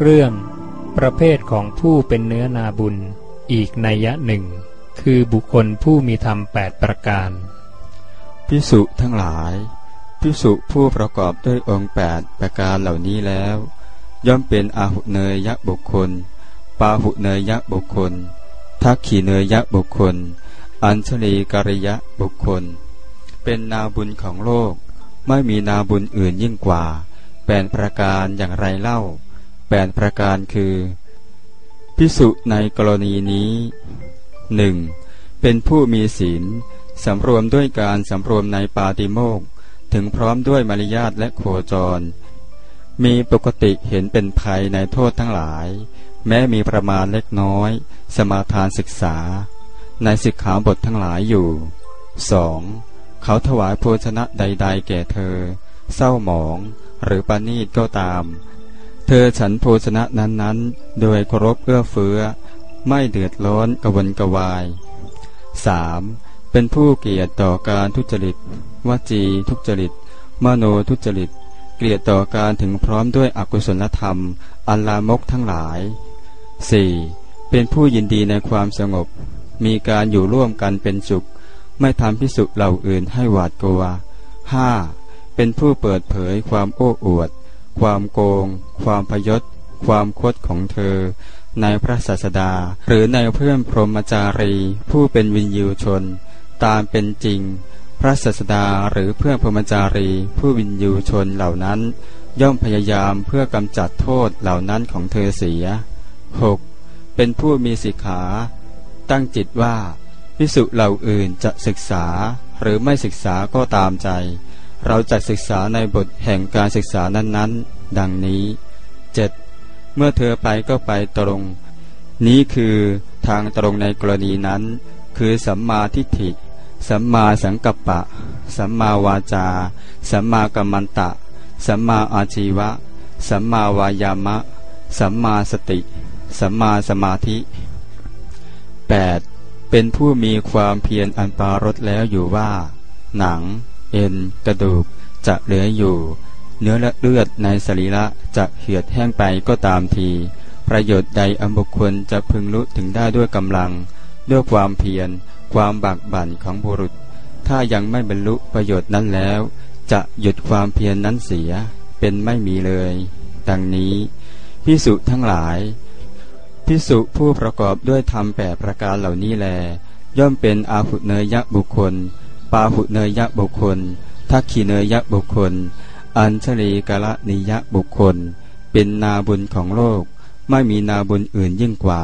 เรื่องประเภทของผู้เป็นเนื้อนาบุญอีกนัยยะหนึ่ง คือบุคคลผู้มีธรรมแปดประการ พิสุทั้งหลาย พิสุผู้ประกอบด้วยองค์แปดประการเหล่านี้แล้ว ย่อมเป็นอาหุเนยยะบุคคล ปาหุเนยยะบุคคล ทักขีเนยยะบุคคล อัญชลีกริยะบุคคล เป็นนาบุญของโลก ไม่มีนาบุญอื่นยิ่งกว่าแปดประการอย่างไรเล่า แปดประการคือ พิสุในกรณีนี้หนึ่งเป็นผู้มีศีลสำรวมด้วยการสำรวมในปาติโมกถึงพร้อมด้วยมารยาทและโคจร มีปกติเห็นเป็นภัยในโทษทั้งหลาย แม้มีประมาณเล็กน้อย สมาทานศึกษา ในสิกขาบททั้งหลายอยู่ 2. เขาถวายโภชนะใด ๆ แก่เธอ เศร้าหมอง หรือปานีตก็ตาม เธอฉันโภชนะนั้นๆ โดยเคารพเอื้อเฟื้อ ไม่เดือดร้อนกวนกวาย 3. เป็นผู้เกลียดต่อการทุจริต วจีทุจริต มโนทุจริต เกลียดต่อการถึงพร้อมด้วยอกุศลธรรม อันลามกทั้งหลาย 4. เป็นผู้ยินดีในความสงบ มีการอยู่ร่วมกันเป็นสุข ไม่ทำพิสุเหล่าอื่นให้หวาดกลัว 5. เป็นผู้เปิดเผยความโอ้อวด ความโกง ความพยศ ความคดของเธอ ในพระศาสดา หรือในเพื่อนพรหมจารี ผู้เป็นวินยูชน ตามเป็นจริง พระศาสดาหรือเพื่อนพรหมจารี ผู้วินยูชนเหล่านั้น ย่อมพยายามเพื่อกำจัดโทษเหล่านั้นของเธอเสีย 6. เป็นผู้มีสิกขา ตั้งจิตว่าพิสุเหล่าอื่นจะศึกษาหรือไม่ศึกษาก็ตามใจ เราจะศึกษาในบทแห่งการศึกษานั้นๆ ดังนี้ 7. เมื่อเธอไปก็ไปตรง นี้คือทางตรงในกรณีนั้น คือสัมมาทิฏฐิ สัมมาสังกัปปะ สัมมาวาจา สัมมากัมมันตะ สัมมาอาชีวะ สัมมาวายามะ สัมมาสติ สัมมาสมาธิ 8. เป็นผู้มีความเพียรอันปารดแล้วอยู่ว่า หนัง เอ็น กระดูก จะเหลืออยู่ เนื้อและเลือดในสรีระจะเหือดแห้งไปก็ตามที ประโยชน์ใดอันบุคคลจะพึงรู้ถึงได้ด้วยกำลัง ด้วยความเพียร ความบากบั่นของบุรุษ ถ้ายังไม่บรรลุประโยชน์นั้นแล้ว จะหยุดความเพียรนนั้นเสีย เป็นไม่มีเลย ดังนี้พิสุทั้งหลายพิสุผู้ประกอบด้วยธรรมแปดประการเหล่านี้แล ย่อมเป็นอาหุเนยยะบุคคล ปาหุเนยะบุคคล ทักขีเนยยะบุคคล อัญชลีกะละนิยะบุคคล เป็นนาบุญของโลก ไม่มีนาบุญอื่นยิ่งกว่า